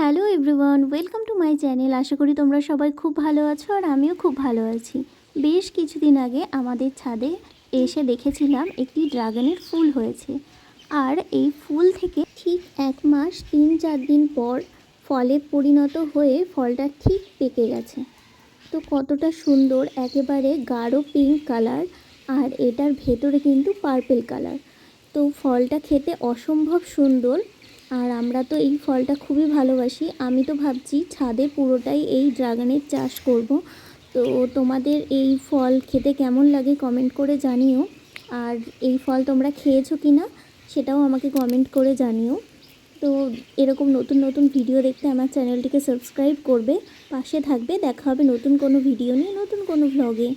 Hello everyone, welcome to my channel. আশা করি তোমরা সবাই খুব ভালো আছো আর আমিও খুব ভালো আছি। বেশ কিছুদিন আগে আমাদের ছাদে এসে দেখেছিলাম একটি ড্রাগনের ফুল হয়েছে। আর এই ফুল থেকে ঠিক এক মাস, তিন চার দিন পর ফলে পরিণত হয়ে ফলটা ঠিক পেকে গেছে। তো কতটা সুন্দর, একেবারে গাঢ় পিঙ্ক কালার আর এটার ভেতরে কিন্তু পার্পেল কালার তো ফলটা খেতে অসম্ভব সুন্দর। আর আমরা তো এই ফলটা খুবই ভালোবাসি। আমি তো ভাবছি ছাদে পুরোটাই এই ড্রাগনের চাষ করব। তো তোমাদের এই ফল খেতে কেমন লাগে কমেন্ট করে জানিও। আর এই ফল তোমরা খেয়েছো কি না সেটাও আমাকে কমেন্ট করে জানিও। তো এরকম নতুন নতুন ভিডিও দেখতে আমার চ্যানেলটিকে সাবস্ক্রাইব করবে, পাশে থাকবে। দেখা হবে নতুন কোনো ভিডিও নিয়ে নতুন কোনো ভ্লগে